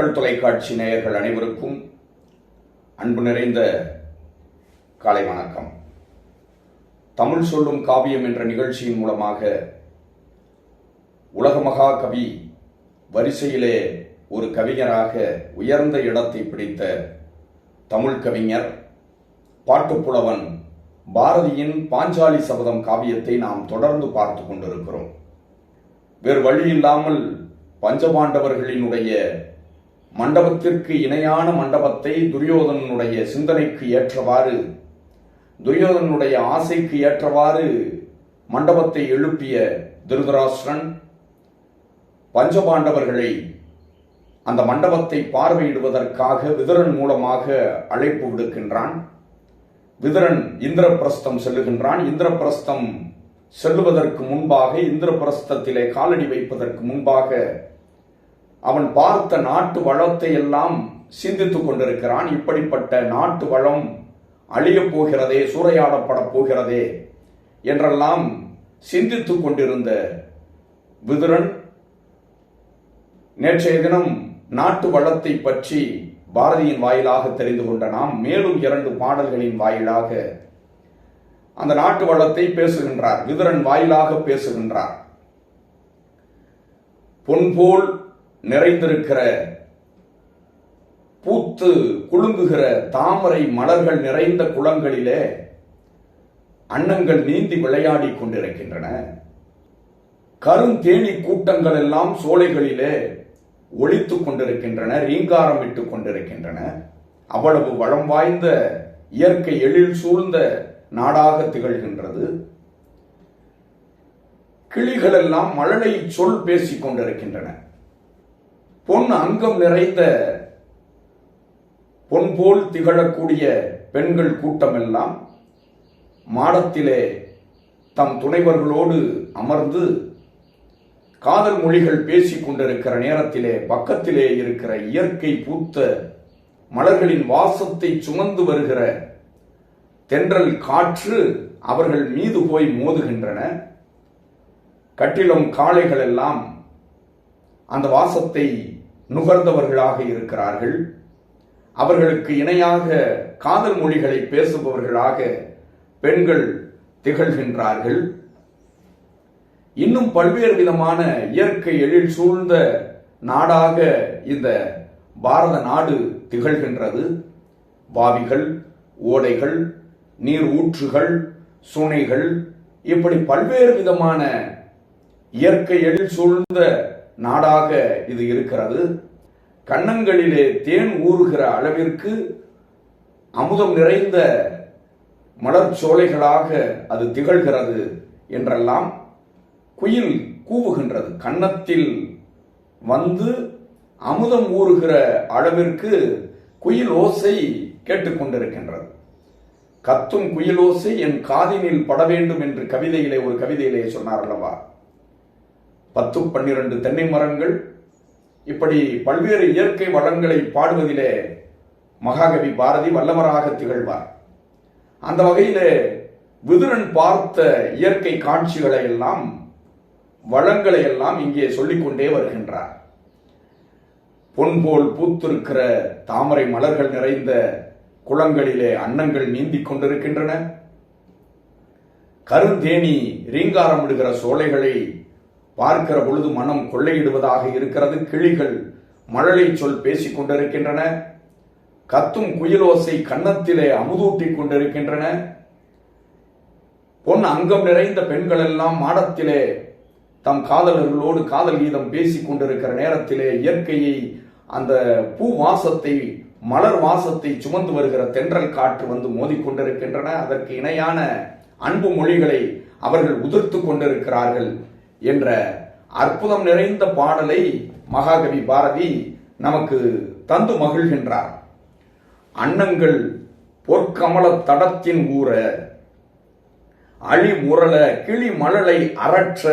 மக்கள் தொலைக்காட்சி நேயர்கள் அனைவருக்கும் அன்பு நிறைந்த காலை வணக்கம். தமிழ் சொல்லும் காவியம் என்ற நிகழ்ச்சியின் மூலமாக உலக மகா கவி வரிசையிலே ஒரு கவிஞராக உயர்ந்த இடத்தை பிடித்த தமிழ் கவிஞர் பாட்டுப்புலவன் பாரதியின் பாஞ்சாலி சபதம் காவியத்தை நாம் தொடர்ந்து பார்த்து கொண்டிருக்கிறோம். வேறு வழி இல்லாமல் பஞ்சபாண்டவர்களினுடைய மண்டபத்திற்கு இணையான மண்டபத்தை துரியோதனனுடைய சிந்தனைக்கு ஏற்றவாறு துரியோதனனுடைய ஆசைக்கு ஏற்றவாறு மண்டபத்தை எழுப்பிய திருதராஷ்டிரன் பஞ்சபாண்டவர்களை அந்த மண்டபத்தை பார்வையிடுவதற்காக விதரன் மூலமாக அழைப்பு விடுக்கின்றான். விதரன் இந்திரபிரஸ்தம் செல்லுகின்றான். இந்திரபிரஸ்தம் செல்லுவதற்கு முன்பாக இந்திரபிரஸ்தத்திலே காலடி வைப்பதற்கு முன்பாக அவன் பார்த்த நாட்டு வளத்தை எல்லாம் சிந்தித்துக் கொண்டிருக்கிறான். இப்படிப்பட்ட நாட்டு வளம் அழியப் போகிறதே சூறையாடப்படப் போகிறதே என்றெல்லாம் சிந்தித்துக் கொண்டிருந்த விதுரன் நேற்றைய தினம் நாட்டு வளத்தை பற்றி பாரதியின் வாயிலாக தெரிந்து கொண்ட நாம் மேலும் இரண்டு பாடல்களின் வாயிலாக அந்த நாட்டு வளத்தை பேசுகின்றார். விதுரன் வாயிலாக பேசுகின்றார். பொன்போல் நிறைந்திருக்கிற பூத்து குலுங்குகிற தாமரை மலர்கள் நிறைந்த குளங்களிலே அன்னங்கள் நீந்தி விளையாடிக் கொண்டிருக்கின்றன. கருந்தேனி கூட்டங்கள் எல்லாம் சோலைகளிலே ஒழித்துக் கொண்டிருக்கின்றன ரீங்காரம் இட்டுக் கொண்டிருக்கின்றன. அவ்வளவு வளம் வாய்ந்த இயற்கை எழில் சூழ்ந்த நாடாக திகழ்கின்றது. கிளிகள் எல்லாம் மழலை சொல் பேசிக் கொண்டிருக்கின்றன. பொன் அங்கம் நிறைந்த பொன் போல் திகழக்கூடிய பெண்கள் கூட்டமெல்லாம் மாடத்திலே தம் துணைவர்களோடு அமர்ந்து காதல் மொழிகள் பேசிக் கொண்டிருக்கிற நேரத்திலே பக்கத்திலே இருக்கிற இயற்கை பூத்த மலர்களின் வாசத்தை சுமந்து வருகிற தென்றல் காற்று அவர்கள் மீது போய் மோதுகின்றன. கட்டிலும் காளைகள் எல்லாம் அந்த வாசத்தை நுகர்ந்தவர்களாக இருக்கிறார்கள். அவர்களுக்கு இணையாக காதல் மொழிகளை பேசுபவர்களாக பெண்கள் திகழ்கின்றார்கள். இன்னும் பல்வேறு விதமான இயற்கை எழில் சூழ்ந்த நாடாக இந்த பாரத நாடு திகழ்கின்றது. பாவிகள் ஓடைகள் நீர் ஊற்றுகள் சுனைகள் இப்படி பல்வேறு விதமான இயற்கை எழில் சூழ்ந்த நாடாக இது இருக்கிறது. கன்னங்களிலே தேன் ஊறுகிற அளவிற்கு அமுதம் நிறைந்த மலர் சோலைகளாக அது திகழ்கிறது என்றெல்லாம் குயில் கூவுகின்றது. கன்னத்தில் வந்து அமுதம் ஊறுகிற அளவிற்கு குயில் ஓசை கேட்டுக்கொண்டிருக்கின்றது கத்தும் குயிலோசை என் காதினில் பட வேண்டும் என்று கவிதையிலே ஒரு கவிதையிலே சொன்னார் அல்லவா? பத்து பன்னிரண்டு தென்னை மரங்கள். இப்படி பல்வேறு இயற்கை வளங்களை பாடுவதிலே மகாகவி பாரதி வல்லவராக திகழ்வார். அந்த வகையிலே விதுரன் பார்த்த இயற்கை காட்சிகளை எல்லாம் வளங்களை எல்லாம் இங்கே சொல்லிக்கொண்டே வருகின்றார். பொன்போல் பூத்திருக்கிற தாமரை மலர்கள் நிறைந்த குளங்களிலே அன்னங்கள் நீந்திக் கொண்டிருக்கின்றன. கருந்தேனி ரீங்காரமிடுகிற சோலைகளை பார்க்கிற பொழுது மனம் கொள்ளையிடுவதாக இருக்கிறது. கிளிகள் மழலை சொல் பேசிக் கொண்டிருக்கின்றன. கத்தும் குயிலோசை கன்னத்திலே அமுதூட்டிக் கொண்டிருக்கின்றன. பொன் அங்கம் நிறைந்த பெண்கள் எல்லாம் மாடத்திலே தம் காதலர்களோடு காதல் கீதம் பேசிக் கொண்டிருக்கிற நேரத்திலே இயற்கையை அந்த பூ வாசத்தை மலர் வாசத்தை சுமந்து வருகிற தென்றல் காற்று வந்து மோதிக்கொண்டிருக்கின்றன அதற்கு இணையான அன்பு மொழிகளை அவர்கள் உதிர்த்து கொண்டிருக்கிறார்கள். என்ற அற்புதம் நிறைந்த பாடலை மகாகவி பாரதி நமக்கு தந்து மகிழ்கின்றார். அன்னங்கள் பொற்கமல தடத்தின் ஊற அழி முரள கிளி மழலை அறற்ற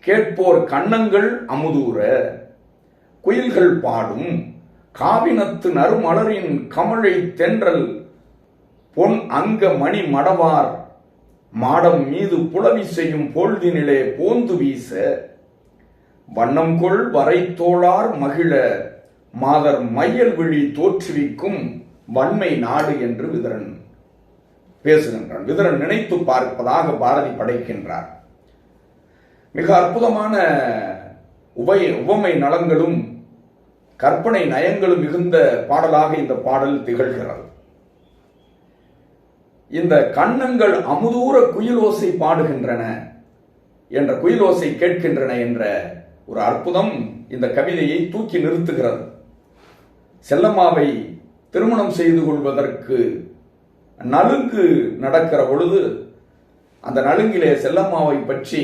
கேட்போர் கண்ணங்கள் அமுதூர குயில்கள் பாடும் காவினத்து நறுமலரின் கமழை தென்றல் பொன் அங்க மணி மடவார் மாடம் மீது புலவி செய்யும் பொழுதினிலே போந்து வீச வண்ணம் கொள் வரைத்தோளார் மகிழ மாதர் மையல் விழி தோற்றுவிக்கும் வன்மை நாடு என்று விதரன் பேசுகின்றான். விதரன் நினைத்து பார்ப்பதாக பாரதி படைக்கின்றார். மிக அற்புதமான உபய உவமை நலங்களும் கற்பனை நயங்களும் மிகுந்த பாடலாக இந்த பாடல் திகழ்கிறது. இந்த கண்ணங்கள் அமுதூர குயிலோசை பாடுகின்றன என்ற குயிலோசை கேட்கின்றன என்ற ஒரு அற்புதம் இந்த கவிதையை தூக்கி நிறுத்துகிறது. செல்லம்மாவை திருமணம் செய்து கொள்வதற்கு நலுங்கு நடக்கிற பொழுது அந்த நலுங்கிலே செல்லம்மாவை பற்றி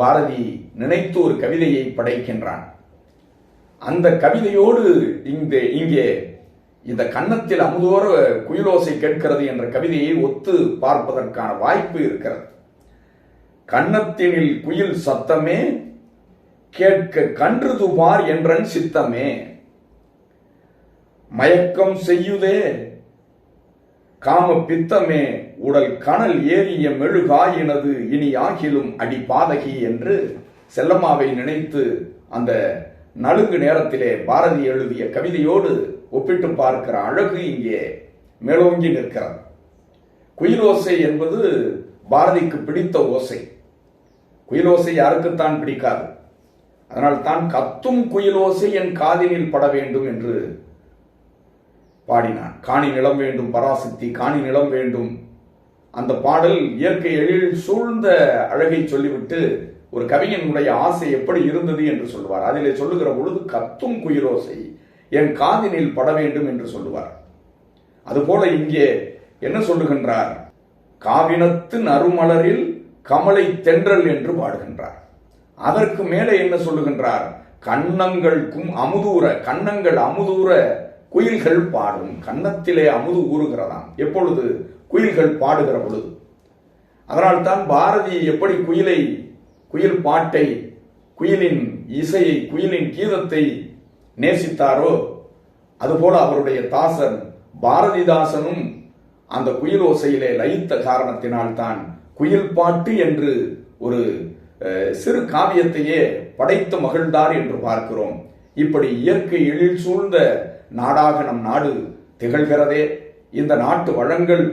பாரதி நினைத்து ஒரு கவிதையை படைக்கின்றான். அந்த கவிதையோடு இங்கே இங்கே இந்த கன்னத்தில் அமுதோர குயிலோசை கேட்கிறது என்ற கவிதையை ஒத்து பார்ப்பதற்கான வாய்ப்பு இருக்கிறது. கன்னத்தினில் குயில் சத்தமே கேட்க கன்று துபார் என்றன் சித்தமே. மயக்கம் செய்யுதே காம பித்தமே உடல் கனல் ஏறிய மெழுகாயினது இனி ஆகிலும் அடி பாதகி என்று செல்லம்மாவை நினைத்து அந்த நலுங்கு நேரத்திலே பாரதி எழுதிய கவிதையோடு ஒப்பிட்டு பார்க்கிற அழகு இங்கே மேலோங்கி நிற்கிறது. குயிலோசை என்பது பாரதிக்கு பிடித்த ஓசை. குயிலோசை யாருக்குத்தான் பிடிக்காது. அதனால் தான் கத்தும் குயிலோசை என் காதினில் பட வேண்டும் என்று பாடினான். காணி நிலம் வேண்டும் பராசக்தி காணி நிலம் வேண்டும். அந்த பாடல் இயற்கை எழில் சூழ்ந்த அழகை சொல்லிவிட்டு ஒரு கவிஞனுடைய ஆசை எப்படி இருந்தது என்று சொல்லுவார். அதிலே சொல்லுகிற பொழுது கத்தும் குயிலோசை என் காதினில் பட வேண்டும் என்று சொல்லுவார். அதுபோல இங்கே என்ன சொல்லுகின்றார்? காவினத்து நறுமலரில் கமலை தென்றல் என்று பாடுகின்றார். அதற்கு மேலே என்ன சொல்லுகின்றார்? கண்ணங்களுக்கும் அமுதூர கண்ணங்கள் அமுதூர குயில்கள் பாடும். கன்னத்திலே அமுது ஊறுகிறதாம். எப்பொழுது? குயில்கள் பாடுகிற பொழுது. அதனால்தான் பாரதி எப்படி குயிலை குயில் பாட்டை குயிலின் இசையை குயிலின் கீதத்தை நேசித்தாரோ? அதுபோல அவருடைய தாசன் பாரதிதாசனும் அந்த குயில் ஓசையிலே லயித்த காரணத்தினால் தான் குயில் பாட்டு என்று ஒரு சிறு காவியத்தையே படைத்து மகிழ்ந்தார் என்று பார்க்கிறோம். இப்படி இயற்கை எழில் சூழ்ந்த நாடாக நம் நாடு திகழ்கிறதே. இந்த நாட்டு வளங்கள்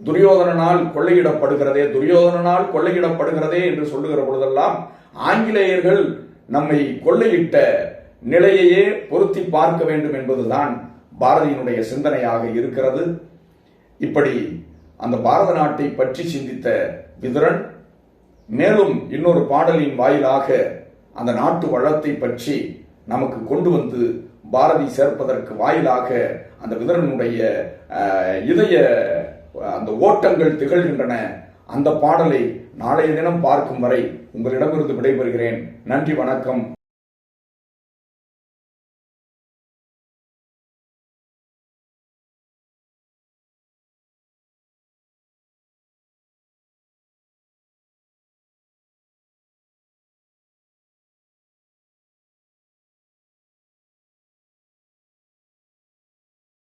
துரியோதனனால் கொள்ளையிடப்படுகிறதே துரியோதனனால் கொள்ளையிடப்படுகிறதே என்று சொல்லுகிற பொழுதெல்லாம் ஆங்கிலேயர்கள் நம்மை கொள்ளையிட்ட நிலையையே பொருத்தி பார்க்க வேண்டும் என்பதுதான் பாரதியினுடைய சிந்தனையாக இருக்கிறது. இப்படி அந்த பாரத நாட்டை பற்றி சிந்தித்த விதுரன் மேலும் இன்னொரு பாடலின் வாயிலாக அந்த நாட்டு வளத்தை பற்றி நமக்கு கொண்டு வந்து பாரதி சேர்ப்பதற்கு வாயிலாக அந்த விதரனுடைய இதய அந்த ஓட்டங்கள் திகழ்கின்றன. அந்த பாடலை நாளைய தினம் பார்க்கும் வரை உங்களிடமிருந்து விடைபெறுகிறேன். நன்றி வணக்கம்.